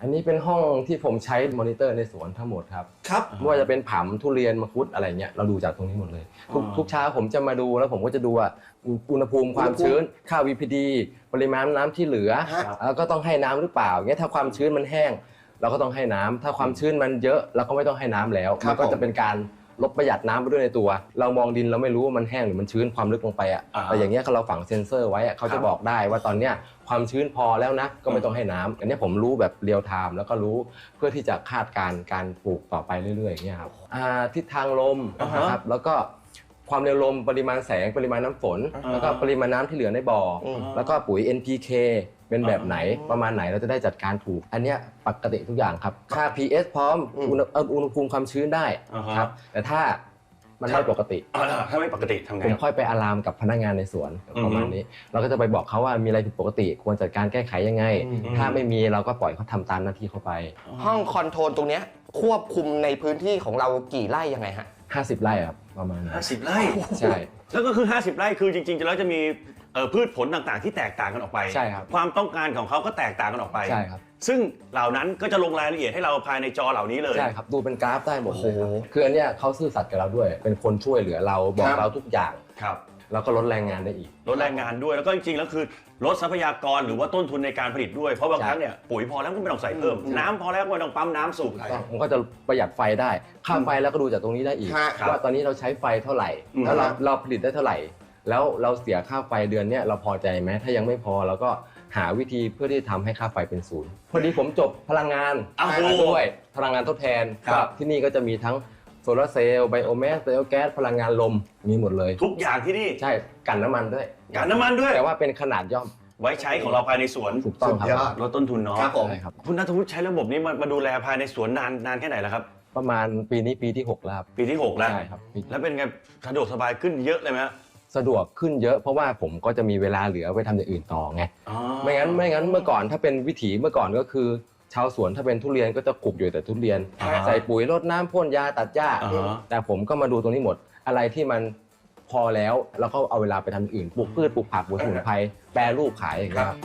อันนี้เป็นห้องที่ผมใช้มอนิเตอร์ในสวนทั้งหมดครับครับ ไม่ว่าจะเป็นผำทุเรียนมังคุดอะไรเงี้ยเราดูจากตรงนี้หมดเลย ทุกอ๋อทุกเช้าผมจะมาดูแล้วผมก็จะดูว่าอุอุณหภูมิความชื้น ค่า VPD ปริมาณน้ำที่เหลือฮะแล้วก็ต้องให้น้ำหรือเปล่าเงี้ยถ้าความชื้นมันแห้ง เราก็ต้องให้น้ำถ้าความชื้นมันเยอะเราก็ไม่ต้องให้น้ำแล้วครับมันก็ผมจะเป็นการ ลดประหยัดน้ำไปด้วยในตัว เรามองดินเราไม่รู้ว่ามันแห้งหรือมันชื้นความลึกลงไปอะอ่าแต่อย่างเงี้ยเราฝังเซ็นเซอร์ไว้อะเขาครัจะบบอกได้ว่าตอนเนี้ยความชื้นพอแล้วนะ ก็ไม่ต้องให้น้ำอันเนี้ยผมรู้แบบเรียลไทม์แล้วก็รู้เพื่อที่จะคาดการณ์การปลูกต่อไปเรื่อยๆอย่างเงี้ยครับอ่าทิศทางลมอ่าฮะ นะครับแล้วก็ ความเร็วลมปริมาณแสงปริมาณน้ำฝนอ่าฮะแล้วก็ปริมาณน้ำที่เหลือในบ่ออมแล้วก็ปุ๋ย NPK เป็นแบบไหนอ่าประมาณไหนเราจะได้จัดการถูก อันเนี้ยปกติทุกอย่างครับ ค่า pH พร้อมอืมอุณหเอ่ออุณหภูมิความชื้นได้อ่าฮะ ครับ แต่ถ้ามันครัไม่บปกติ อ่าถ้าไม่ปกติทำไงผมครับ ค่อยไปอารามกับพนักงานในสวนอือฮึประมาณนี้ เราก็จะไปบอกเขาว่ามีอะไรผิดปกติ ควรจัดการแก้ไขยังไง อืม ถ้าไม่มีเราก็ปล่อยเขาทำตามหน้าที่เขาไป ห้องคอนโทรลตรงเนี้ยควบคุมในพื้นที่ของเรากี่ไร่ยังไงฮะ 50 ไร่ครับประมาณนั้นห้าสิบไร่ ใช่ แล้วก็คือ 50 ไร่คือจริงๆแล้วจะมีเอ่อพืชผลต่างๆ ที่แตกต่างกันออกไปใช่ครับความต้องการของเขาก็แตกต่างกันออกไปใช่ครับ ซึ่งเหล่านั้นก็จะลงรายละเอียดให้เราภายในจอเหล่านี้เลย ใช่ครับดูเป็นกราฟได้หมดเลยครับโอ้โหคืออันเนี้ยเขาซื่อสัตย์กับเราด้วย เป็นคนช่วยเหลือเราบอคกรับเราทุกอย่าง ครับ แล้วก็ลดแรงงานได้อีก ลดแรงงานด้วยแล้วก็จริงๆแล้วคือลดทรัพยากรหรือว่าต้นทุนในการผลิตด้วยเพราะบางใช่ครั้งเนี่ยปุ๋ยพอแล้วก็ไม่ต้องใส่เพิ่ม น้ำพอแล้วก็ไม่ต้องปั๊มน้ำสูบต้องมันก็จะประหยัดไฟได้ ค่าไฟแล้วก็ดูจากตรงนี้ได้อีก ฮะว่าตอนนี้เราใช้ไฟเท่าไหร่ อืม แล้วเราเราผลิตได้เท่าไหร่ แล้วเราเสียค่าไฟเดือนเนี้ยเราพอใจไหมถ้ายังไม่พอเราก็หาวิธีเพื่อที่ทำให้ค่าไฟเป็นศูนย์พอดีผมจบพลังงานอ้าวมาด้วยพลังงานทดแทนครับก็ที่นี่ก็จะมีทั้งโซลาร์เซลล์ไบโอแมสไบโอแก๊สพลังงานลมมีหมดเลย ทุกอย่างที่นี่ใช่กันน้ำมันด้วย การน้ำมันด้วย แต่ว่าเป็นขนาดย่อม ไว้ใช้ของเราภายในสวนถูกต้องคสุดยอรัดบลดต้นทุนเนาะครับผม ใช่ครับ คุณนัทวุฒิใช้ระบบนี้มามาดูแลภายในสวนนานนานแค่ไหนแล้วครับ ประมาณปีนี้ปีที่หกแล้วครับปีที่6แล้ว ใช่ครับปีแล้วเป็นไงสะดวกสบายขึ้นเยอะเลยไหมฮะสะดวกขึ้นเยอะเพราะว่าผมก็จะมีเวลาเหลือไปทำอย่างอื่นต่อไง อ๋อ ไม่งั้นไม่งั้นเมื่อก่อนถ้าเป็นวิถีเมื่อก่อนก็คือ ชาวสวนถ้าเป็นทุเรียนก็จะปลูกอยู่แต่ทุเรียน อ่าฮะใส่ปุ๋ยรดน้ำพ่นยาตัดหญ้าอ่าฮะ แต่ผมก็มาดูตรงนี้หมด อะไรที่มันพอแล้วเราก็เอาเวลาไปทำอย่างอื่นปลูกพืชปลูกผักปลูกสมุนไพรแปรรูปขายอย่างเงี้ยครับ